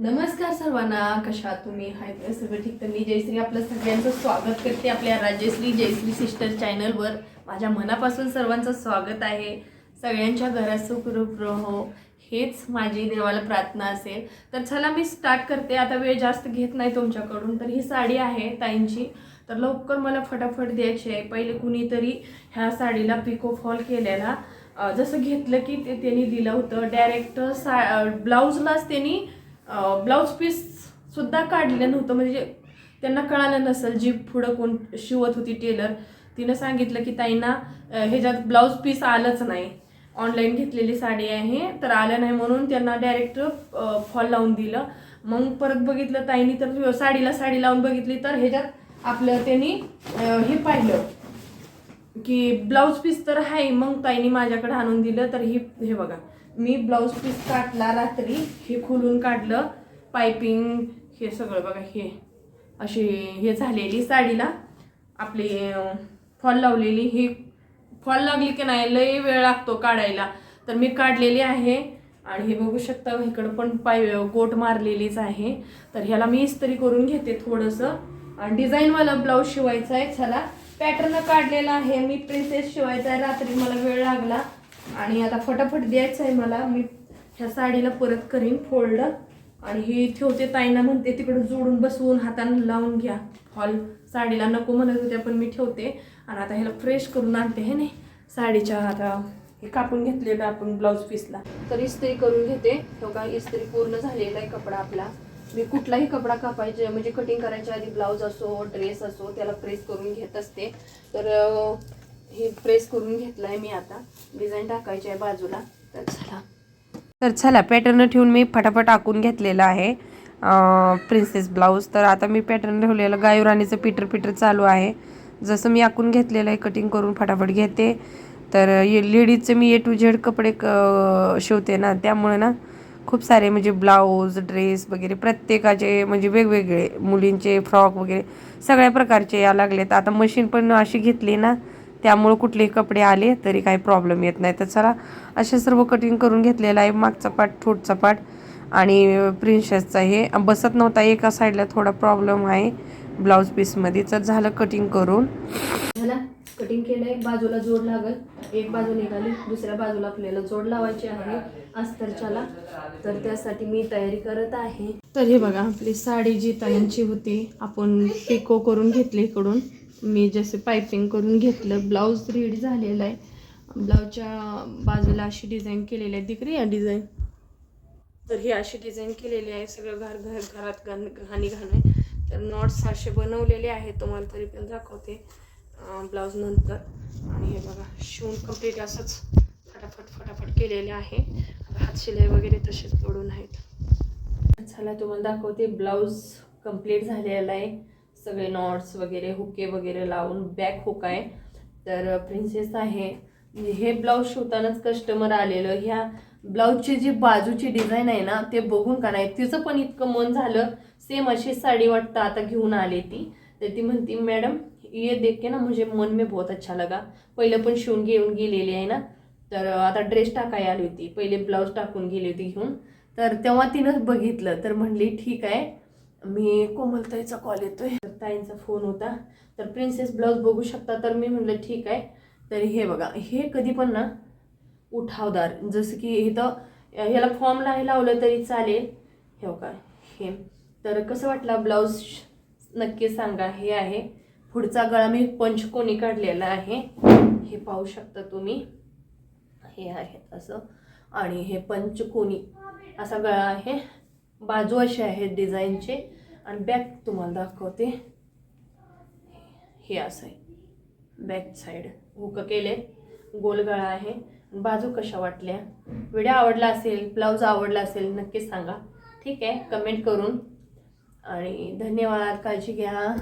नमस्कार सर्वांना कशा तुम्ही? हाय सर्व सगळं ठीक. तर मी जयश्री आपलं सगळ्यांचं स्वागत करते आपल्या राजेश्री जयश्री सिस्टर चॅनलवर. माझ्या मनापासून सर्वांचं स्वागत आहे. सगळ्यांच्या घरात सुखरूप रहो. हेच माझी देवाला प्रार्थना असेल. तर चला मी स्टार्ट करते. आता वेळ जास्त घेत नाही तुमच्याकडून तर ही साडी आहे ताईंची. तर लवकर मला फटाफट द्यायची आहे. पहिले कुणीतरी ह्या साडीला पिको फॉल केलेला. जसं घेतलं की ते त्यांनी दिलं होतं. डायरेक्ट सा ब्लाऊजलाच त्यांनी ब्लाऊज पीससुद्धा काढलेलं नव्हतं. म्हणजे त्यांना कळालं नसेल जी पुढं कोण शिवत होती टेलर तिनं सांगितलं की ताईंना ह्याच्यात ब्लाऊज पीस आलंच नाही. ऑनलाईन घेतलेली साडी आहे तर आलं नाही. म्हणून त्यांना डायरेक्ट फॉल लावून दिलं. मग परत बघितलं ताईंनी तर साडीला साडी लावून बघितली तर ह्याच्यात आपलं त्यांनी हे पाहिलं की ब्लाऊज पीस तर आहे मग ताईंनी माझ्याकडे आणून दिलं तर ही हे बघा. मी ब्लाऊज पीस काढला रात्री हे खोलून काढलं पायपिंग हे सगळं बघा हे. अशी हे झालेली साडीला. आपली फॉल लावलेली. ही फॉल लागली की नाही लय वेळ लागतो काढायला. तर मी काढलेली आहे. आणि हे बघू शकता इकडं पण पाय गोट मारलेलीच आहे. तर ह्याला मी इस्त्री करून घेते थोडंसं. आणि डिझाईनवाला ब्लाऊज शिवायचा आहे. ह्याला पॅटर्न काढलेला आहे. मी प्रिन्सेस शिवायचा आहे. रात्री मला वेळ लागला. आणि आता फटाफट द्यायचं आहे मला. मी ह्या साडीला परत करीन फोल्ड. आणि ही ठेवते ताईंना म्हणते तिकडं जोडून बसवून हातानं लावून घ्या. हॉल साडीला नको म्हणत होत्या पण मी ठेवते. आणि आता ह्याला फ्रेश करून आणते हे नाही? साडीच्या आता हे कापून घेतलेलं आपण ब्लाऊज पीसला तर इस्त्री करून घेते. तो का इस्त्री पूर्ण झालेला आहे कपडा आपला. मी कुठलाही कपडा कापायचे म्हणजे कटिंग करायच्या आधी ब्लाऊज असो ड्रेस असो त्याला प्रेस करून घेत असते. तर हे प्रेस करून घेतलाय मी आता. डिझाईन टाकायची आहे बाजूला. तर चला. तर चला पॅटर्न ठेवून मी फटाफट आखून घेतलेलं आहे. प्रिन्सेस ब्लाऊज तर आता मी पॅटर्न ठेवलेलं गायुराणीचं पिटर पिटर चालू आहे. जसं मी आखून घेतलेलं आहे कटिंग करून फटाफट घेते. तर लेडीजचे मी ए टू झेड कपडे क शिवते ना त्यामुळे ना खूप सारे म्हणजे ब्लाऊज ड्रेस वगैरे प्रत्येकाचे म्हणजे वेगवेगळे मुलींचे फ्रॉक वगैरे सगळ्या प्रकारचे या लागलेत. आता मशीन पण अशी घेतली ना त्यामुळं कुठलेही कपडे आले तरी काही प्रॉब्लेम येत नाही. तर चला असे सर्व कटिंग करून घेतलेलं आहे. मागचा पाट थोडचा पाट आणि प्रिन्सेसचा हे. बसत नव्हता एका साईडला थोडा प्रॉब्लेम आहे ब्लाऊज पीसमध्ये तर झालं कटिंग करून. झाला. कटिंग केलंय. बाजूला जोड लागल. एक बाजू निघाली. दुसऱ्या बाजूला आपल्याला जोड लावायचे आहे. अस्तरच्याला तर त्यासाठी मी तयारी करत आहे. तर हे बघा आपली साडी जी ताईंची होती आपण पिको करून घेतली इकडून. मी जसे पायपिंग करून घेतलं ब्लाऊज रीड झालेला आहे. ब्लाऊजच्या बाजूला अशी डिझाईन केलेली आहे. दिकरी या डिझाईन तर ही अशी डिझाईन केलेली आहे. सगळं घर घर घरात घाण घाणी घाण आहे. तर नॉट्स असे बनवलेले आहेत. तुम्हाला तरी पण दाखवते. ब्लाऊज नंतर. आणि हे बघा शिवून कंप्लीट असंच फटाफट फटाफट केलेले आहे. हात शिलाई वगैरे तसेच पडून आहेत. चला तुम्हाला दाखवते. ब्लाऊज कंप्लीट झालेला आहे. सगळे नॉट्स वगैरे हुके वगैरे लावून बॅक हुक आहे तर प्रिन्सेस आहे. हे ब्लाऊज शिवतानाच कस्टमर आलेलं. ह्या ब्लाऊजची जी बाजूची डिझाईन आहे ना ते बघून का नाही? तिचं पण इतकं मन झालं. सेम अशी साडी वाटतं आता घेऊन आले ती. तर ती म्हणती मॅडम ये देख के ना मुझे मन में बहुत अच्छा लगा. पहिलं पण शिवून घेऊन गेलेली आहे ना. तर आता ड्रेस टाकाय आली होती. पहिले ब्लाऊज टाकून गेली होती घेऊन. तर तेव्हा तिनं बघितलं. तर म्हणली ठीक आहे. मी कोमलताईचा कॉल येतोय. तर ताईंचा फोन होता. तर प्रिन्सेस ब्लाऊज बघू शकता तर मी म्हटलं ठीक आहे. तर हे बघा हे कधी पण ना उठावदार. जसं की इथं ह्याला फॉर्म नाही लावलं तरी चालेल. हे बघा हे. तर कसं वाटलं ब्लाऊज नक्की सांगा हे आहे. पुढचा गळा मी पंचकोनी काढलेला आहे. हे पाहू शकता तुम्ही. हे आहे असं आणि हे पंचकोनी असा गळा आहे. बाजू असे आहेत डिझाईनचे. आणि बॅक तुम्हाला दाखवते. हे असं आहे. Back side. हुकं केले. गोलगळा आहे. बाजू कशा वाटल्या? व्हिडिओ आवडला असेल ब्लाऊज आवडला असेल नक्कीच सांगा. ठीक आहे कमेंट करून. आणि धन्यवाद. काळजी घ्या.